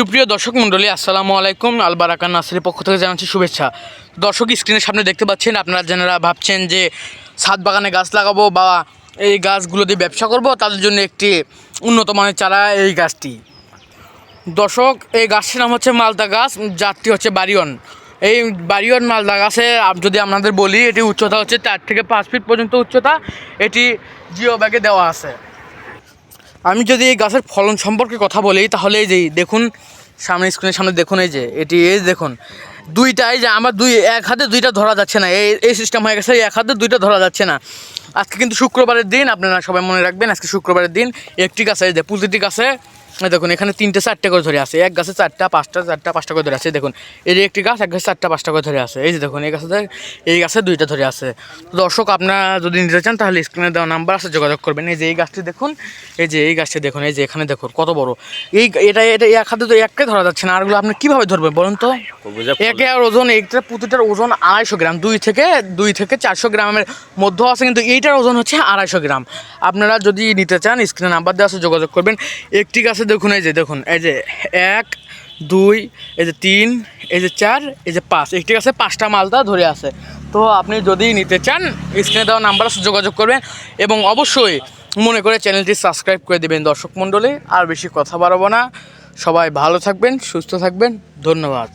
সুপ্রিয় দর্শক মণ্ডলী, আসসালামু আলাইকুম। আলবারাকান নাসিরের পক্ষ থেকে জানাচ্ছি শুভেচ্ছা। দর্শক স্ক্রিনের সামনে দেখতে পাচ্ছেন, আপনারা যারা ভাবছেন যে ছাদ বাগানে গাছ লাগাবো বা এই গাছগুলো দিয়ে ব্যবসা করব, তাদের জন্য একটি উন্নত মানের চারা এই গাছটি। দর্শক, এই গাছটির নাম হচ্ছে মালদা গাছ, জাতটি হচ্ছে বারিয়ন। এই বারিয়ন মালদা গাছে যদি আপনাদের বলি এটি উচ্চতা হচ্ছে চার থেকে পাঁচ ফিট পর্যন্ত উচ্চতা। এটি জিও ব্যাগে দেওয়া আছে। আমি যদি এই গাছের ফলন সম্পর্কে কথা বলি, তাহলে এই যে দেখুন, সামনে স্ক্রিনের সামনে দেখুন এই যে, এটি এই দেখুন দুইটা এই যে আমার দুই, এক হাতে দুইটা ধরা যাচ্ছে না। এই এই সিস্টেম হয়ে গেছে, এক হাতে দুইটা ধরা যাচ্ছে না। আজকে কিন্তু শুক্রবারের দিন, আপনারা সবাই মনে রাখবেন, আজকে শুক্রবারের দিন একটি গাছে যে প্রতিটি গাছে দেখুন এখানে তিনটে চারটে করে ধরে আছে। এক গাছে চারটা পাঁচটা চারটা পাঁচটা করে ধরে আছে। দেখুন এই যে একটি গাছ এক গাছে চারটা পাঁচটা করে ধরে আছে। এই যে দেখুন এই গাছে এই গাছে দুইটা ধরে আছে। দর্শক আপনারা যদি নিতে চান তাহলে স্ক্রিনে দেওয়া নাম্বার আছে যোগাযোগ করবেন। এই যে এই গাছটি দেখুন এই যে এই গাছটি দেখুন এই যে এখানে দেখুন কত বড়। এই এটা এটা এক হাতে তো একটাই ধরা যাচ্ছে না। আরগুলো আপনি কীভাবে ধরবেন বলুন তো? একে আর ওজন এইটা প্রতিটার ওজন আড়াইশো গ্রাম। দুই থেকে দুই থেকে চারশো গ্রামের মধ্যে আছে কিন্তু এইটার ওজন হচ্ছে আড়াইশো গ্রাম। আপনারা যদি নিতে চান স্ক্রিনে নাম্বার দেওয়া আছে যোগাযোগ করবেন। একটি গাছে দেখুন, এই যে, দেখুন, এই যে এক, দুই, এই যে তিন, এই যে চার, এই যে পাঁচ, এই ঠিক আছে, পাঁচটা মালদা ধরে আছে। তো আপনি যদি নিতে চান, স্ক্রিনে দেওয়া নাম্বার আছে যোগাযোগ করবেন এবং অবশ্যই মনে করে চ্যানেলটি সাবস্ক্রাইব করে দেবেন দর্শক মণ্ডলী। আর বেশি কথা বাড়াবো না। সবাই ভালো থাকবেন, সুস্থ থাকবেন। ধন্যবাদ।